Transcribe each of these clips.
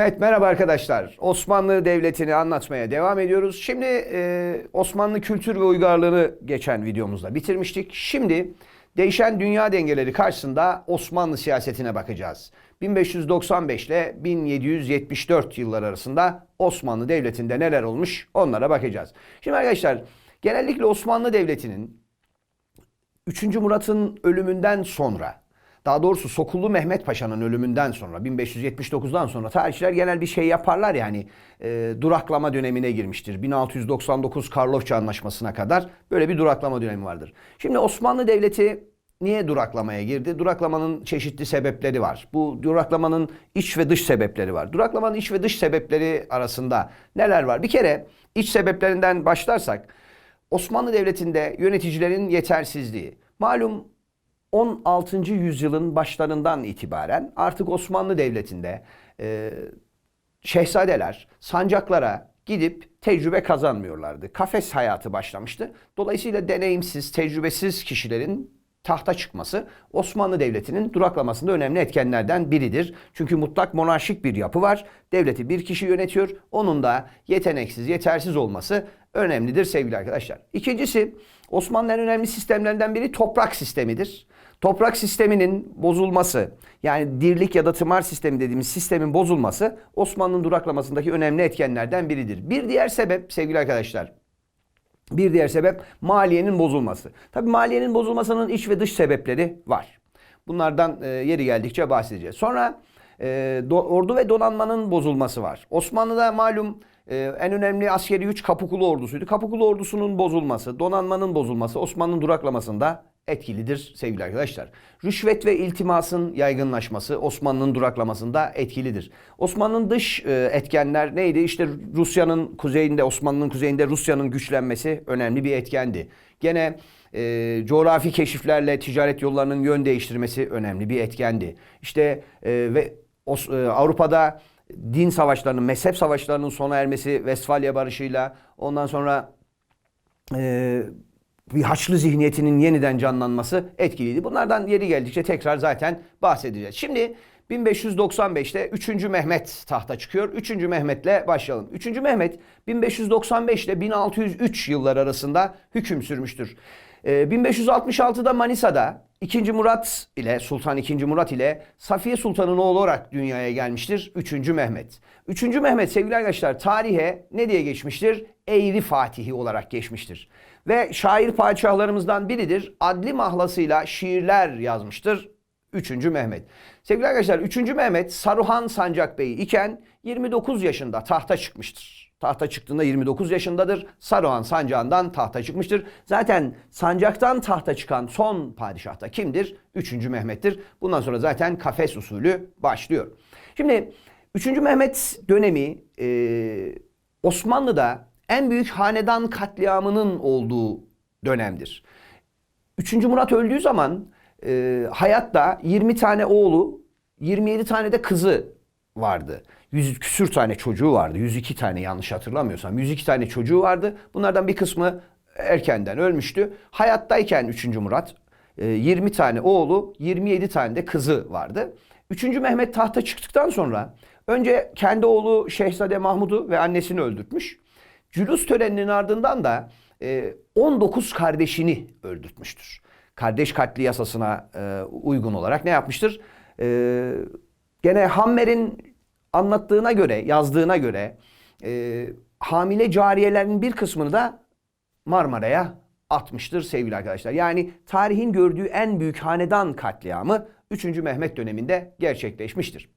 Evet merhaba arkadaşlar. Osmanlı Devleti'ni anlatmaya devam ediyoruz. Şimdi e, Osmanlı kültür ve uygarlığını geçen videomuzda bitirmiştik. Şimdi değişen dünya dengeleri karşısında Osmanlı siyasetine bakacağız. 1595 ile 1774 yıllar arasında Osmanlı Devleti'nde neler olmuş onlara bakacağız. Şimdi arkadaşlar genellikle Osmanlı Devleti'nin 3. Murat'ın ölümünden sonra daha doğrusu Sokullu Mehmet Paşa'nın ölümünden sonra 1579'dan sonra tarihçiler genel bir şey yaparlar yani e, duraklama dönemine girmiştir. 1699 Karlofça Anlaşması'na kadar böyle bir duraklama dönemi vardır. Şimdi Osmanlı Devleti niye duraklamaya girdi? Duraklamanın çeşitli sebepleri var. Bu duraklamanın iç ve dış sebepleri var. Duraklamanın iç ve dış sebepleri arasında neler var? Bir kere iç sebeplerinden başlarsak Osmanlı Devleti'nde yöneticilerin yetersizliği. Malum 16. yüzyılın başlarından itibaren artık Osmanlı Devleti'nde e, şehzadeler sancaklara gidip tecrübe kazanmıyorlardı. Kafes hayatı başlamıştı. Dolayısıyla deneyimsiz, tecrübesiz kişilerin tahta çıkması Osmanlı Devleti'nin duraklamasında önemli etkenlerden biridir. Çünkü mutlak monarşik bir yapı var. Devleti bir kişi yönetiyor. Onun da yeteneksiz, yetersiz olması önemlidir sevgili arkadaşlar. İkincisi Osmanlı'nın önemli sistemlerinden biri toprak sistemidir. Toprak sisteminin bozulması yani dirlik ya da tımar sistemi dediğimiz sistemin bozulması Osmanlı'nın duraklamasındaki önemli etkenlerden biridir. Bir diğer sebep sevgili arkadaşlar bir diğer sebep maliyenin bozulması. Tabi maliyenin bozulmasının iç ve dış sebepleri var. Bunlardan e, yeri geldikçe bahsedeceğiz. Sonra e, do, ordu ve donanmanın bozulması var. Osmanlı'da malum e, en önemli askeri güç Kapıkulu ordusuydu. Kapıkulu ordusunun bozulması, donanmanın bozulması Osmanlı'nın duraklamasında etkilidir sevgili arkadaşlar. Rüşvet ve iltimasın yaygınlaşması Osmanlı'nın duraklamasında etkilidir. Osmanlı'nın dış e, etkenler neydi? İşte Rusya'nın kuzeyinde, Osmanlı'nın kuzeyinde Rusya'nın güçlenmesi önemli bir etkendi. Gene e, coğrafi keşiflerle ticaret yollarının yön değiştirmesi önemli bir etkendi. İşte e, ve Os, e, Avrupa'da din savaşlarının, mezhep savaşlarının sona ermesi Westfalya Barışı'yla ondan sonra e, bir Haçlı zihniyetinin yeniden canlanması etkiliydi. Bunlardan yeri geldikçe tekrar zaten bahsedeceğiz. Şimdi 1595'te 3. Mehmet tahta çıkıyor. 3. Mehmet'le başlayalım. 3. Mehmet 1595 ile 1603 yıllar arasında hüküm sürmüştür. Ee, 1566'da Manisa'da 2. Murat ile Sultan 2. Murat ile Safiye Sultan'ın oğlu olarak dünyaya gelmiştir 3. Mehmet. 3. Mehmet sevgili arkadaşlar tarihe ne diye geçmiştir? Eğri Fatihi olarak geçmiştir. Ve şair padişahlarımızdan biridir. Adli mahlasıyla şiirler yazmıştır 3. Mehmet. Sevgili arkadaşlar 3. Mehmet Saruhan Sancak Bey iken 29 yaşında tahta çıkmıştır. Tahta çıktığında 29 yaşındadır. Saruhan sancağından tahta çıkmıştır. Zaten sancaktan tahta çıkan son padişah da kimdir? 3. Mehmet'tir. Bundan sonra zaten kafes usulü başlıyor. Şimdi 3. Mehmet dönemi e, Osmanlı'da en büyük hanedan katliamının olduğu dönemdir. 3. Murat öldüğü zaman e, hayatta 20 tane oğlu, 27 tane de kızı vardı. 100 küsür tane çocuğu vardı. 102 tane yanlış hatırlamıyorsam. 102 tane çocuğu vardı. Bunlardan bir kısmı erkenden ölmüştü. Hayattayken 3. Murat e, 20 tane oğlu, 27 tane de kızı vardı. 3. Mehmet tahta çıktıktan sonra önce kendi oğlu Şehzade Mahmud'u ve annesini öldürtmüş. Cülus töreninin ardından da e, 19 kardeşini öldürtmüştür. Kardeş katli yasasına e, uygun olarak ne yapmıştır? E, gene Hammer'in anlattığına göre, yazdığına göre e, hamile cariyelerin bir kısmını da Marmara'ya atmıştır sevgili arkadaşlar. Yani tarihin gördüğü en büyük hanedan katliamı 3. Mehmet döneminde gerçekleşmiştir.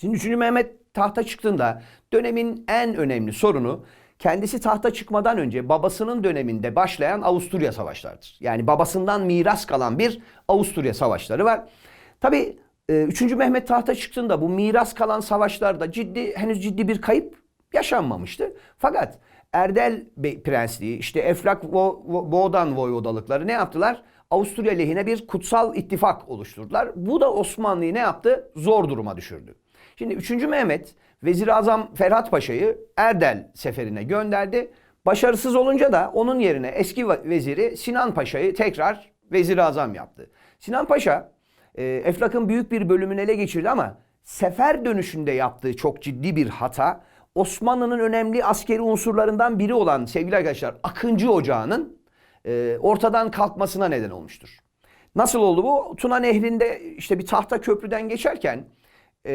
Şimdi 3. Mehmet tahta çıktığında dönemin en önemli sorunu kendisi tahta çıkmadan önce babasının döneminde başlayan Avusturya savaşlarıdır. Yani babasından miras kalan bir Avusturya savaşları var. Tabi 3. Mehmet tahta çıktığında bu miras kalan savaşlarda ciddi henüz ciddi bir kayıp yaşanmamıştı. Fakat Erdel Prensliği, işte Eflak Vo- Vo- Boğdan Voyvodalıkları ne yaptılar? Avusturya lehine bir kutsal ittifak oluşturdular. Bu da Osmanlı'yı ne yaptı? Zor duruma düşürdü. Şimdi 3. Mehmet Vezir-i Azam Ferhat Paşa'yı Erdel seferine gönderdi. Başarısız olunca da onun yerine eski ve- veziri Sinan Paşa'yı tekrar Vezir-i Azam yaptı. Sinan Paşa e, Eflak'ın büyük bir bölümünü ele geçirdi ama sefer dönüşünde yaptığı çok ciddi bir hata Osmanlı'nın önemli askeri unsurlarından biri olan sevgili arkadaşlar Akıncı Ocağı'nın e, ortadan kalkmasına neden olmuştur. Nasıl oldu bu? Tuna Nehri'nde işte bir tahta köprüden geçerken e,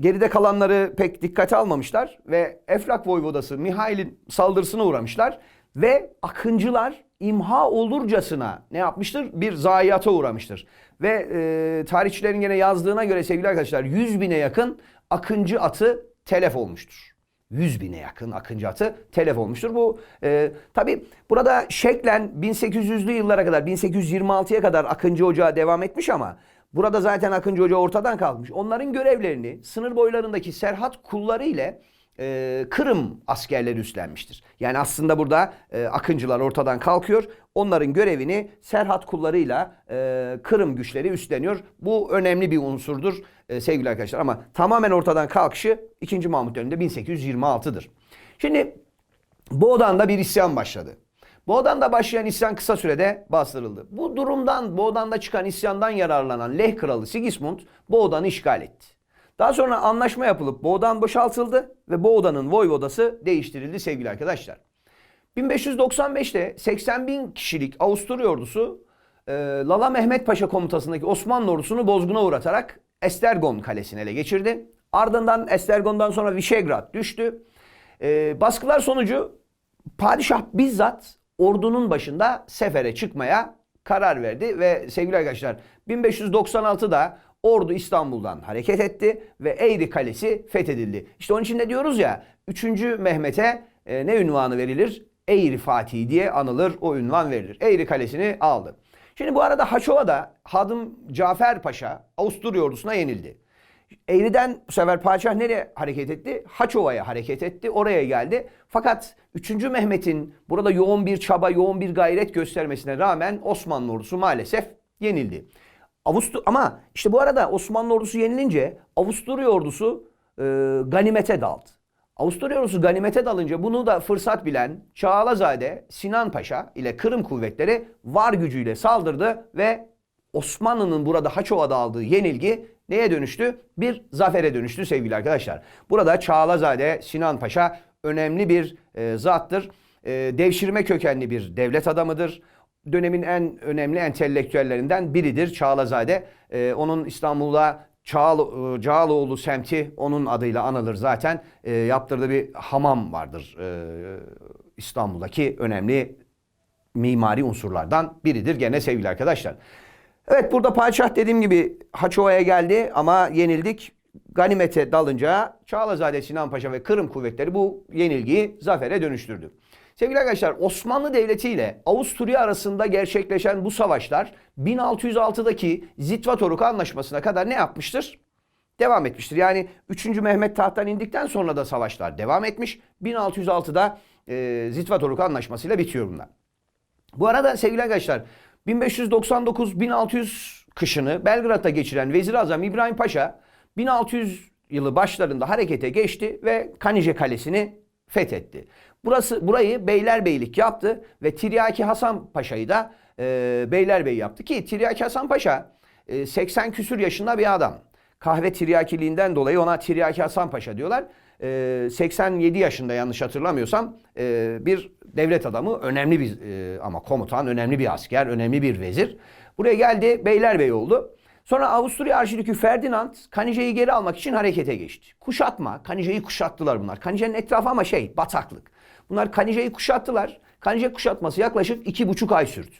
geride kalanları pek dikkate almamışlar ve Eflak Voyvodası Mihail'in saldırısına uğramışlar ve Akıncılar imha olurcasına ne yapmıştır? Bir zayiata uğramıştır. Ve e, tarihçilerin gene yazdığına göre sevgili arkadaşlar 100 bine yakın Akıncı atı telef olmuştur. 100 bine yakın Akıncı atı telef olmuştur. Bu e, tabi burada şeklen 1800'lü yıllara kadar 1826'ya kadar Akıncı Ocağı devam etmiş ama burada zaten Akıncı Ocağı ortadan kalkmış. Onların görevlerini sınır boylarındaki Serhat kulları ile e, Kırım askerleri üstlenmiştir. Yani aslında burada e, Akıncılar ortadan kalkıyor. Onların görevini Serhat kullarıyla e, Kırım güçleri üstleniyor. Bu önemli bir unsurdur e, sevgili arkadaşlar. Ama tamamen ortadan kalkışı 2. Mahmut döneminde 1826'dır. Şimdi Boğdan'da bir isyan başladı. Boğdan'da başlayan isyan kısa sürede bastırıldı. Bu durumdan, Boğdan'da çıkan isyandan yararlanan Leh kralı Sigismund Boğdan'ı işgal etti. Daha sonra anlaşma yapılıp Boğdan boşaltıldı ve Boğdan'ın voyvodası değiştirildi sevgili arkadaşlar. 1595'te 80 bin kişilik Avusturya ordusu e, Lala Mehmet Paşa komutasındaki Osmanlı ordusunu bozguna uğratarak Estergon kalesini ele geçirdi. Ardından Estergon'dan sonra Vişegrad düştü. E, baskılar sonucu padişah bizzat ordunun başında sefere çıkmaya karar verdi ve sevgili arkadaşlar 1596'da ordu İstanbul'dan hareket etti ve Eğri Kalesi fethedildi. İşte onun için de diyoruz ya 3. Mehmet'e e, ne ünvanı verilir? Eğri Fatih diye anılır, o ünvan verilir. Eğri Kalesi'ni aldı. Şimdi bu arada Haçova'da Hadım Cafer Paşa Avusturya ordusuna yenildi. Eğri'den bu sefer padişah nereye hareket etti? Haçova'ya hareket etti. Oraya geldi. Fakat 3. Mehmet'in burada yoğun bir çaba, yoğun bir gayret göstermesine rağmen Osmanlı ordusu maalesef yenildi. Avustur ama işte bu arada Osmanlı ordusu yenilince Avusturya ordusu e, ganimete daldı. Avusturya ordusu ganimete dalınca bunu da fırsat bilen Çağalazade Sinan Paşa ile Kırım kuvvetleri var gücüyle saldırdı ve Osmanlı'nın burada Haçova'da aldığı yenilgi neye dönüştü? Bir zafere dönüştü sevgili arkadaşlar. Burada Çağalazade Sinan Paşa önemli bir e, zattır. E, devşirme kökenli bir devlet adamıdır. Dönemin en önemli entelektüellerinden biridir Çağalazade. E, onun İstanbul'da Çağlı, e, Cağaloğlu semti onun adıyla anılır zaten. E, yaptırdığı bir hamam vardır e, İstanbul'daki önemli mimari unsurlardan biridir gene sevgili arkadaşlar. Evet burada padişah dediğim gibi Haçova'ya geldi ama yenildik. Ganimete dalınca Çağlazade Sinan Paşa ve Kırım kuvvetleri bu yenilgiyi zafere dönüştürdü. Sevgili arkadaşlar Osmanlı Devleti ile Avusturya arasında gerçekleşen bu savaşlar 1606'daki Zitvatoruk Anlaşması'na kadar ne yapmıştır? Devam etmiştir. Yani 3. Mehmet tahttan indikten sonra da savaşlar devam etmiş. 1606'da e, Zitvatoruk Anlaşması ile bitiyor bunlar. Bu arada sevgili arkadaşlar 1599-1600 kışını Belgrad'da geçiren Vezir Azam İbrahim Paşa 1600 yılı başlarında harekete geçti ve Kanice Kalesi'ni fethetti. Burası burayı Beylerbeylik yaptı ve Tiryaki Hasan Paşa'yı da e, Beylerbey yaptı ki Tiryaki Hasan Paşa e, 80 küsür yaşında bir adam. Kahve tiryakiliğinden dolayı ona Tiryaki Hasan Paşa diyorlar. E, 87 yaşında yanlış hatırlamıyorsam e, bir devlet adamı, önemli bir e, ama komutan, önemli bir asker, önemli bir vezir. Buraya geldi, Beylerbey oldu. Sonra Avusturya Arşidükü Ferdinand Kanice'yi geri almak için harekete geçti. Kuşatma, Kanice'yi kuşattılar bunlar. Kanice'nin etrafı ama şey, bataklık. Bunlar Kanice'yi kuşattılar. Kanice kuşatması yaklaşık iki buçuk ay sürdü.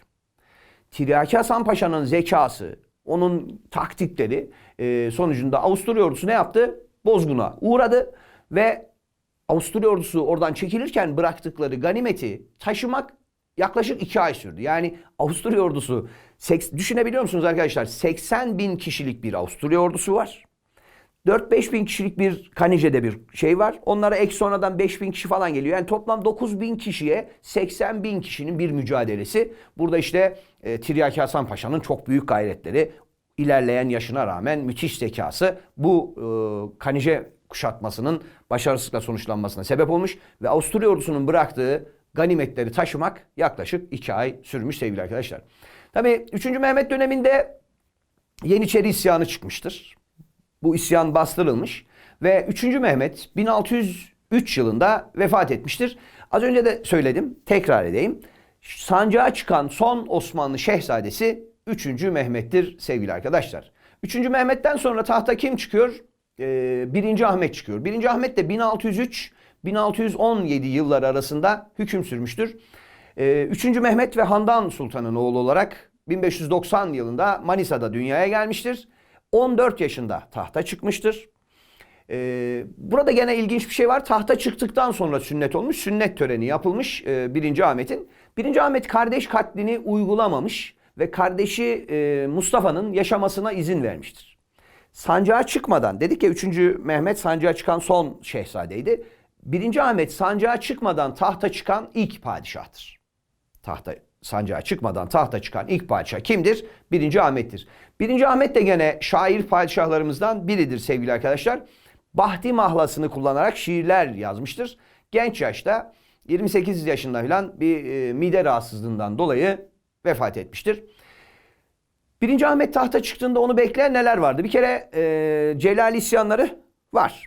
Tiryaki Hasan Paşa'nın zekası, onun taktikleri e, sonucunda Avusturya ordusu ne yaptı? Bozguna uğradı ve Avusturya ordusu oradan çekilirken bıraktıkları ganimeti taşımak yaklaşık iki ay sürdü. Yani Avusturya ordusu düşünebiliyor musunuz arkadaşlar? 80 bin kişilik bir Avusturya ordusu var. 4-5 bin kişilik bir Kanice'de bir şey var. Onlara ek sonradan 5 bin kişi falan geliyor. Yani toplam 9 bin kişiye 80 bin kişinin bir mücadelesi. Burada işte e, Tiryaki Hasan Paşa'nın çok büyük gayretleri, ilerleyen yaşına rağmen müthiş zekası bu e, Kanice kuşatmasının başarısızlıkla sonuçlanmasına sebep olmuş. Ve Avusturya ordusunun bıraktığı ganimetleri taşımak yaklaşık 2 ay sürmüş sevgili arkadaşlar. Tabii 3. Mehmet döneminde Yeniçeri isyanı çıkmıştır. bu isyan bastırılmış ve 3. Mehmet 1603 yılında vefat etmiştir. Az önce de söyledim, tekrar edeyim. Sancağa çıkan son Osmanlı şehzadesi 3. Mehmet'tir sevgili arkadaşlar. 3. Mehmet'ten sonra tahta kim çıkıyor? Ee, 1. Ahmet çıkıyor. 1. Ahmet de 1603 1617 yılları arasında hüküm sürmüştür. Ee, 3. Mehmet ve Handan Sultan'ın oğlu olarak 1590 yılında Manisa'da dünyaya gelmiştir. 14 yaşında tahta çıkmıştır. Ee, burada gene ilginç bir şey var. Tahta çıktıktan sonra sünnet olmuş. Sünnet töreni yapılmış e, 1. Ahmet'in. 1. Ahmet kardeş katlini uygulamamış ve kardeşi e, Mustafa'nın yaşamasına izin vermiştir. Sancağa çıkmadan, dedik ya 3. Mehmet sancağa çıkan son şehzadeydi. 1. Ahmet sancağa çıkmadan tahta çıkan ilk padişahtır. Tahta sancağa çıkmadan tahta çıkan ilk padişah kimdir? 1. Ahmet'tir. 1. Ahmet de gene şair padişahlarımızdan biridir sevgili arkadaşlar. Bahti mahlasını kullanarak şiirler yazmıştır. Genç yaşta 28 yaşında falan bir e, mide rahatsızlığından dolayı vefat etmiştir. Birinci Ahmet tahta çıktığında onu bekleyen neler vardı? Bir kere e, Celal isyanları var.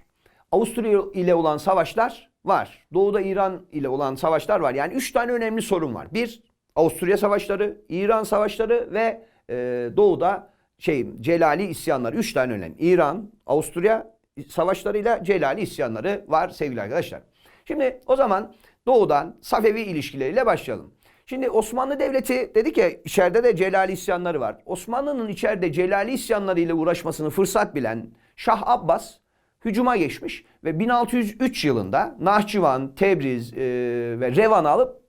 Avusturya ile olan savaşlar var. Doğuda İran ile olan savaşlar var. Yani üç tane önemli sorun var. Bir, Avusturya savaşları, İran savaşları ve e, doğuda şey Celali isyanları. Üç tane önemli. İran, Avusturya savaşlarıyla Celali isyanları var sevgili arkadaşlar. Şimdi o zaman doğudan Safevi ilişkileriyle başlayalım. Şimdi Osmanlı Devleti dedik ya içeride de Celali isyanları var. Osmanlı'nın içeride Celali isyanları ile uğraşmasını fırsat bilen Şah Abbas hücuma geçmiş ve 1603 yılında Nahçıvan, Tebriz e, ve Revan'ı alıp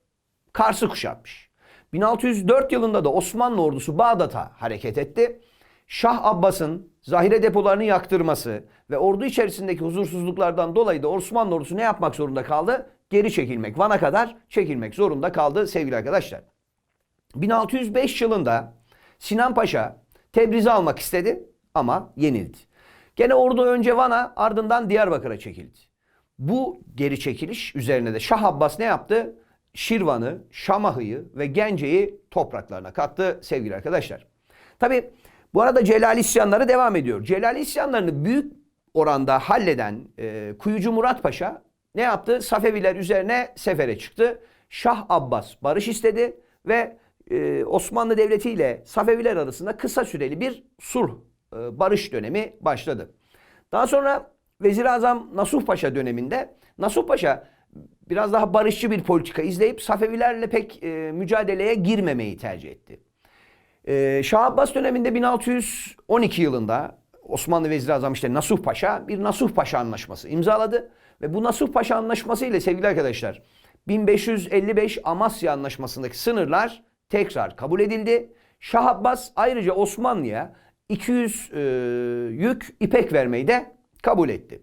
Kars'ı kuşatmış. 1604 yılında da Osmanlı ordusu Bağdat'a hareket etti. Şah Abbas'ın zahire depolarını yaktırması ve ordu içerisindeki huzursuzluklardan dolayı da Osmanlı ordusu ne yapmak zorunda kaldı? Geri çekilmek, Van'a kadar çekilmek zorunda kaldı sevgili arkadaşlar. 1605 yılında Sinan Paşa Tebriz'i almak istedi ama yenildi. Gene ordu önce Van'a ardından Diyarbakır'a çekildi. Bu geri çekiliş üzerine de Şah Abbas ne yaptı? Şirvan'ı, Şamahı'yı ve Gence'yi topraklarına kattı sevgili arkadaşlar. Tabi bu arada Celal isyanları devam ediyor. Celal isyanlarını büyük oranda halleden e, Kuyucu Murat Paşa ne yaptı? Safeviler üzerine sefere çıktı. Şah Abbas barış istedi ve e, Osmanlı Devleti ile Safeviler arasında kısa süreli bir sulh, e, barış dönemi başladı. Daha sonra Vezir Azam Nasuh Paşa döneminde Nasuh Paşa biraz daha barışçı bir politika izleyip Safevilerle pek e, mücadeleye girmemeyi tercih etti. E, Şah Abbas döneminde 1612 yılında Osmanlı Vezir Azam işte Nasuh Paşa bir Nasuh Paşa anlaşması imzaladı. Ve bu Nasuh Paşa anlaşması ile sevgili arkadaşlar 1555 Amasya Anlaşması'ndaki sınırlar tekrar kabul edildi. Şah Abbas ayrıca Osmanlı'ya 200 e, yük ipek vermeyi de kabul etti.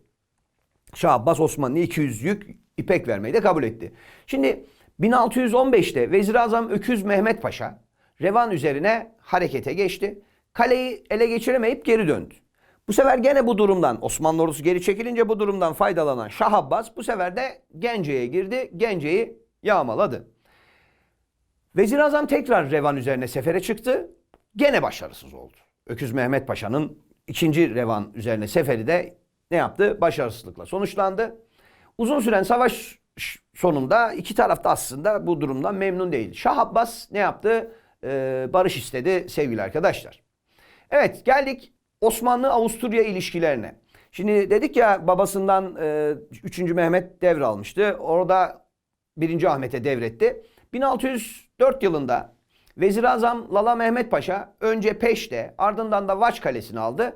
Şah Abbas Osmanlı'ya 200 yük ipek vermeyi de kabul etti. Şimdi 1615'te Vezir Azam Öküz Mehmet Paşa Revan üzerine harekete geçti. Kaleyi ele geçiremeyip geri döndü. Bu sefer gene bu durumdan Osmanlı ordusu geri çekilince bu durumdan faydalanan Şah Abbas bu sefer de Gence'ye girdi. Gence'yi yağmaladı. Vezir Azam tekrar Revan üzerine sefere çıktı. Gene başarısız oldu. Öküz Mehmet Paşa'nın ikinci Revan üzerine seferi de ne yaptı? Başarısızlıkla sonuçlandı. Uzun süren savaş sonunda iki taraf da aslında bu durumdan memnun değil. Şah Abbas ne yaptı? Ee, barış istedi sevgili arkadaşlar. Evet geldik Osmanlı-Avusturya ilişkilerine. Şimdi dedik ya babasından e, 3. Mehmet devralmıştı. Orada 1. Ahmet'e devretti. 1604 yılında Vezir Azam Lala Mehmet Paşa önce Peşte ardından da Vaç Kalesi'ni aldı.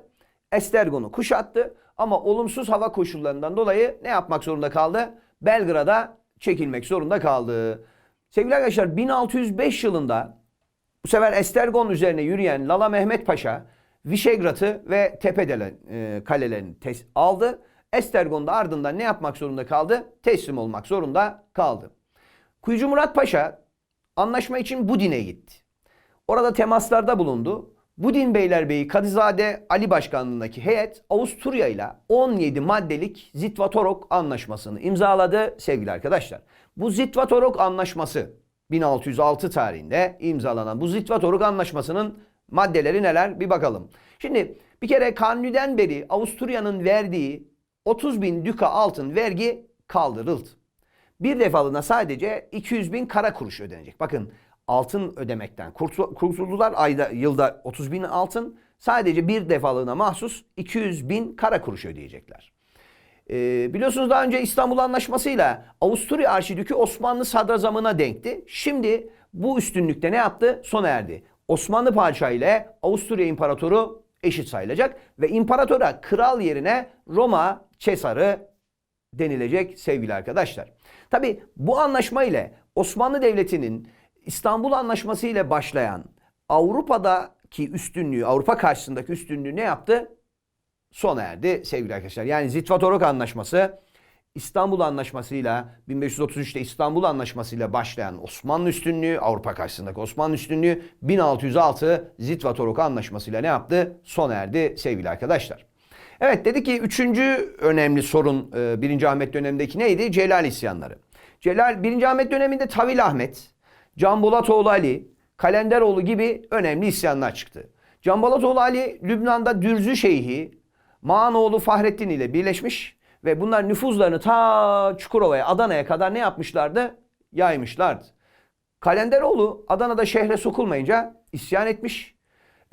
Estergon'u kuşattı ama olumsuz hava koşullarından dolayı ne yapmak zorunda kaldı? Belgrad'a çekilmek zorunda kaldı. Sevgili arkadaşlar 1605 yılında bu sefer Estergon üzerine yürüyen Lala Mehmet Paşa Vişegrad'ı ve Tepedelen e, kalelerini aldı. Estergon da ardından ne yapmak zorunda kaldı? Teslim olmak zorunda kaldı. Kuyucu Murat Paşa anlaşma için Budin'e gitti. Orada temaslarda bulundu. Budin Beylerbeyi Kadızade Ali Başkanlığındaki heyet Avusturya ile 17 maddelik Zitvatorok anlaşmasını imzaladı sevgili arkadaşlar. Bu Zitvatorok anlaşması 1606 tarihinde imzalanan bu Zitvatorok anlaşmasının maddeleri neler bir bakalım. Şimdi Bir kere Kanuni'den beri Avusturya'nın verdiği 30 bin düka altın vergi kaldırıldı. Bir defalığına sadece 200 bin kara kuruş ödenecek. Bakın altın ödemekten kurtu- kurtuldular. Ayda, yılda 30 bin altın. Sadece bir defalığına mahsus 200 bin kara kuruş ödeyecekler. Ee, biliyorsunuz daha önce İstanbul Anlaşması'yla Avusturya Arşidükü Osmanlı sadrazamına denkti. Şimdi bu üstünlükte ne yaptı? Sona erdi. Osmanlı Padişahı ile Avusturya İmparatoru eşit sayılacak ve imparatora kral yerine Roma Cesarı denilecek sevgili arkadaşlar. Tabi bu anlaşma ile Osmanlı Devleti'nin İstanbul Anlaşması ile başlayan Avrupa'daki üstünlüğü, Avrupa karşısındaki üstünlüğü ne yaptı? Sona erdi sevgili arkadaşlar. Yani Zitvatorok Anlaşması İstanbul Anlaşması'yla 1533'te İstanbul Anlaşması'yla başlayan Osmanlı üstünlüğü, Avrupa karşısındaki Osmanlı üstünlüğü 1606 Zitvatorok Anlaşması'yla ne yaptı? Sona erdi sevgili arkadaşlar. Evet dedi ki üçüncü önemli sorun e, 1. Ahmet dönemindeki neydi? Celal isyanları. Celal 1. Ahmet döneminde Tavil Ahmet, Can Bolatoğlu Ali, Kalenderoğlu gibi önemli isyanlar çıktı. Can Bolatoğlu Ali Lübnan'da Dürzü Şeyhi, Maanoğlu Fahrettin ile birleşmiş ve bunlar nüfuzlarını ta Çukurova'ya, Adana'ya kadar ne yapmışlardı? Yaymışlardı. Kalenderoğlu Adana'da şehre sokulmayınca isyan etmiş.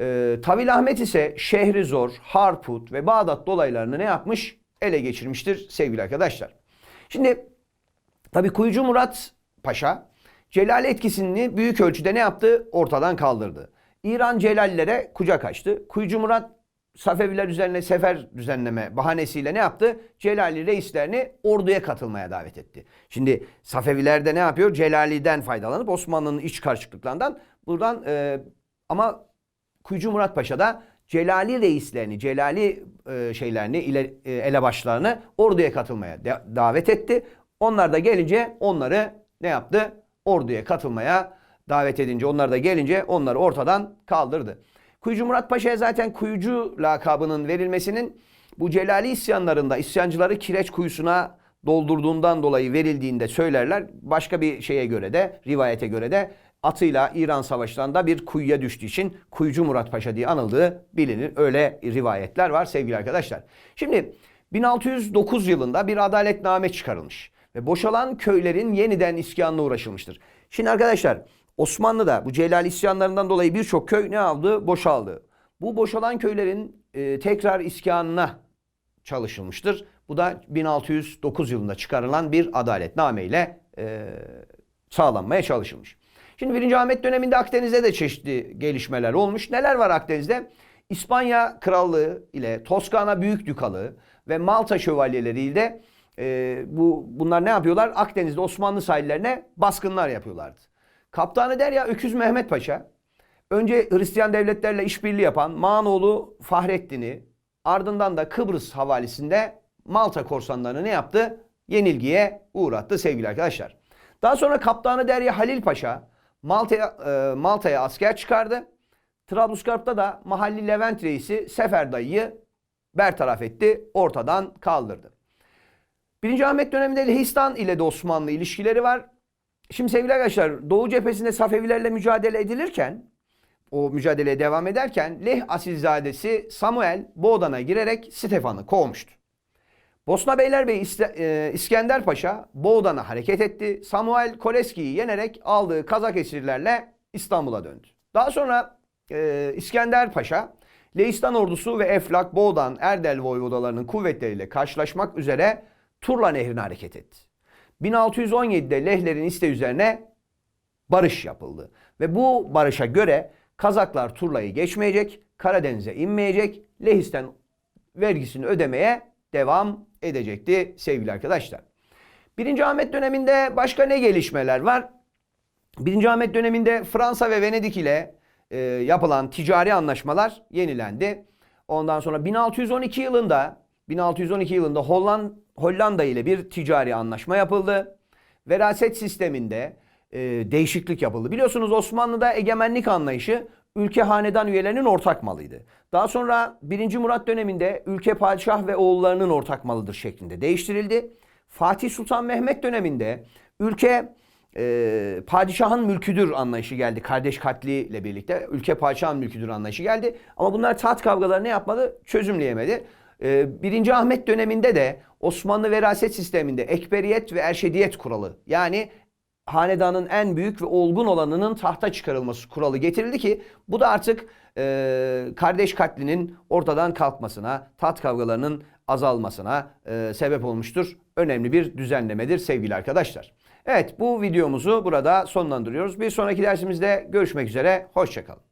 Ee, Tavil Ahmet ise Şehrizor, Harput ve Bağdat dolaylarını ne yapmış? Ele geçirmiştir sevgili arkadaşlar. Şimdi tabi Kuyucu Murat Paşa Celal etkisini büyük ölçüde ne yaptı? Ortadan kaldırdı. İran Celallilere kucak açtı. Kuyucu Murat Safeviler üzerine sefer düzenleme bahanesiyle ne yaptı? Celali reislerini orduya katılmaya davet etti. Şimdi Safeviler de ne yapıyor? Celali'den faydalanıp Osmanlı'nın iç karışıklıklarından buradan e, ama Kuyucu Murat Paşa da Celali reislerini, Celali e, şeylerini, ile, e, elebaşlarını orduya katılmaya de- davet etti. Onlar da gelince onları ne yaptı? Orduya katılmaya davet edince, onlar da gelince onları ortadan kaldırdı. Kuyucu Murat Paşa'ya zaten kuyucu lakabının verilmesinin bu Celali isyanlarında isyancıları kireç kuyusuna doldurduğundan dolayı verildiğinde söylerler. Başka bir şeye göre de, rivayete göre de atıyla İran savaşlarında bir kuyuya düştüğü için Kuyucu Murat Paşa diye anıldığı bilinir. Öyle rivayetler var sevgili arkadaşlar. Şimdi 1609 yılında bir adaletname çıkarılmış ve boşalan köylerin yeniden iskanına uğraşılmıştır. Şimdi arkadaşlar Osmanlı'da bu Celal isyanlarından dolayı birçok köy ne aldı? Boşaldı. Bu boşalan köylerin e, tekrar iskanına çalışılmıştır. Bu da 1609 yılında çıkarılan bir adaletname ile e, sağlanmaya çalışılmış. Şimdi 1. Ahmet döneminde Akdeniz'de de çeşitli gelişmeler olmuş. Neler var Akdeniz'de? İspanya Krallığı ile Toskana Büyük Dükalığı ve Malta Şövalyeleri ile e, bu bunlar ne yapıyorlar? Akdeniz'de Osmanlı sahillerine baskınlar yapıyorlardı. Kaptanı Derya Öküz Mehmet Paşa önce Hristiyan devletlerle işbirliği yapan Mağanoğlu Fahrettin'i ardından da Kıbrıs havalisinde Malta korsanlarını ne yaptı? Yenilgiye uğrattı sevgili arkadaşlar. Daha sonra Kaptanı Derya Halil Paşa Malta'ya e, Malta'ya asker çıkardı. Trablusgarp'ta da mahalli Levent reisi Sefer dayıyı bertaraf etti, ortadan kaldırdı. 1. Ahmet döneminde Lehistan ile de Osmanlı ilişkileri var. Şimdi sevgili arkadaşlar Doğu cephesinde Safevilerle mücadele edilirken o mücadeleye devam ederken Leh asilzadesi Samuel Boğdan'a girerek Stefan'ı kovmuştu. Bosna Beylerbeyi e, İskender Paşa Boğdan'a hareket etti. Samuel Koleski'yi yenerek aldığı Kazak esirlerle İstanbul'a döndü. Daha sonra e, İskender Paşa Leistan ordusu ve Eflak, Boğdan, Erdel voyvodalarının kuvvetleriyle karşılaşmak üzere Turla Nehri'ne hareket etti. 1617'de Lehlerin isteği üzerine barış yapıldı. Ve bu barışa göre Kazaklar Turla'yı geçmeyecek, Karadeniz'e inmeyecek, Lehis'ten vergisini ödemeye devam edecekti sevgili arkadaşlar. 1. Ahmet döneminde başka ne gelişmeler var? 1. Ahmet döneminde Fransa ve Venedik ile e, yapılan ticari anlaşmalar yenilendi. Ondan sonra 1612 yılında 1612 yılında Holland, Hollanda ile bir ticari anlaşma yapıldı. Veraset sisteminde e, değişiklik yapıldı. Biliyorsunuz Osmanlı'da egemenlik anlayışı ülke hanedan üyelerinin ortak malıydı. Daha sonra 1. Murat döneminde ülke padişah ve oğullarının ortak malıdır şeklinde değiştirildi. Fatih Sultan Mehmet döneminde ülke e, padişahın mülküdür anlayışı geldi. Kardeş katliyle birlikte ülke padişahın mülküdür anlayışı geldi. Ama bunlar taht kavgaları ne yapmadı? Çözümleyemedi. E, Birinci Ahmet döneminde de Osmanlı veraset sisteminde ekberiyet ve erşediyet kuralı yani hanedanın en büyük ve olgun olanının tahta çıkarılması kuralı getirildi ki bu da artık e, kardeş katlinin ortadan kalkmasına, taht kavgalarının azalmasına e, sebep olmuştur. Önemli bir düzenlemedir sevgili arkadaşlar. Evet bu videomuzu burada sonlandırıyoruz. Bir sonraki dersimizde görüşmek üzere. Hoşçakalın.